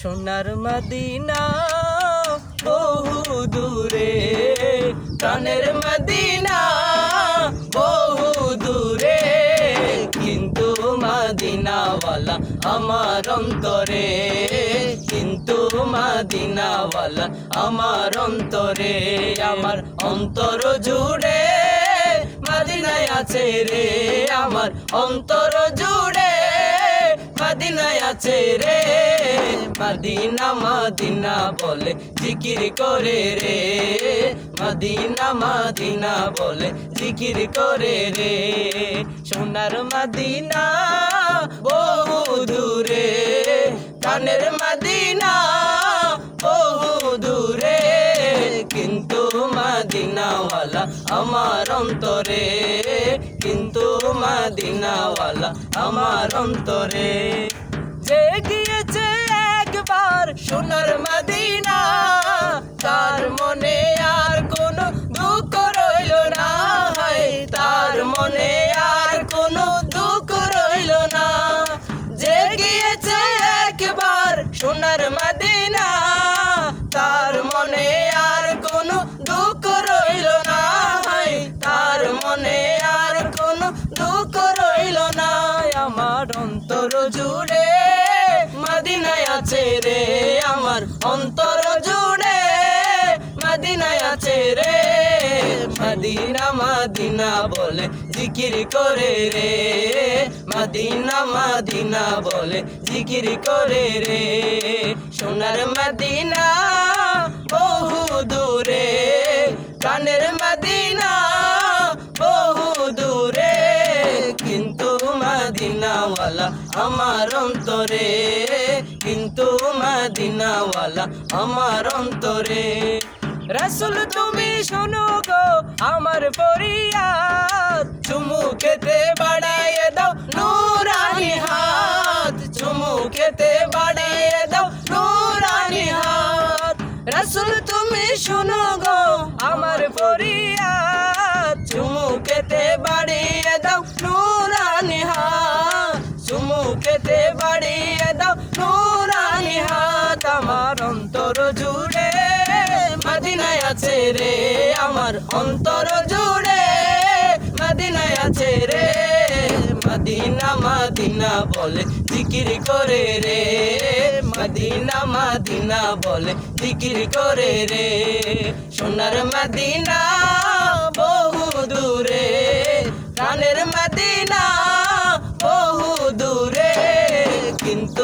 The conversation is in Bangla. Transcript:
সোনার মদিনা বহু দূরে, প্রাণের মদিনা বহু দূরে। কিন্তু মদিনাওয়ালা আমার অন্তরে, কিন্তু মদিনাওয়ালা আমার অন্তরে। আমার অন্তর জুড়ে মদিনায় আছে রে, আমার অন্তর জুড়ে মদিনায় আছে রে। মদিনা মদিনা বলে জিকির করে রে। মদিনা মদিনা বলে জিকির করে রে। সোনার মদিনা বহু দূরে কানের মদিনা বহু দূরে কিন্তু মদিনাওয়ালা আমার অন্তরে। কিন্তু মদিনাওয়ালা আমার অন্তরে। যে গিয়েছে একবার সোনার মদিনা। তার মনে আর কোনো দুঃখ রইল না তার মনে আর কোনো দুঃখ রইল না। যে গিয়েছে একবার সোনার মদিনা। তার মনে আর কোনো দুঃখ রইল না তার মনে আর কোনো দুঃখ রইল না। আমার অন্তর জুড়ে মদিনায় আছে রে। মদিনা মদিনা বলে জিকির করে রে। মদিনা মদিনা বলে জিকির করে রে। সোনার মদিনা বহু দূরে কানের মদিনা বহু দূরে। কিন্তু মদিনাওয়ালা আমার অন্তরে, কিন্তু মদিনাওয়ালা আমার অন্তরে। রসুল, তুমি শোনো গো, আমার ফরিয়াদ। চুমু খেতে বাড়াইয়ে দাও নুরানি হাত। চুমু খেতে বাড়াইয়ে দাও নুরানি হাত। রসুল, তুমি শোনো গো, আমার ফরিয়াদ। চুমু খেতে বাড়িয়ে দাও নুরানি হাত। চুমু খেতে বাড়িয়ে দাও নুরানি হাত। আমার অন্তর জুড়ে আছে রে, আমার অন্তর জুড়ে। মদিনায় আছে রে, মদিনা মদিনা বলে জিকির করে রে। মদিনা মদিনা বলে জিকির করে রে। সোনার মদিনা বহু দূরে, প্রাণের মদিনা বহু দূরে। কিন্তু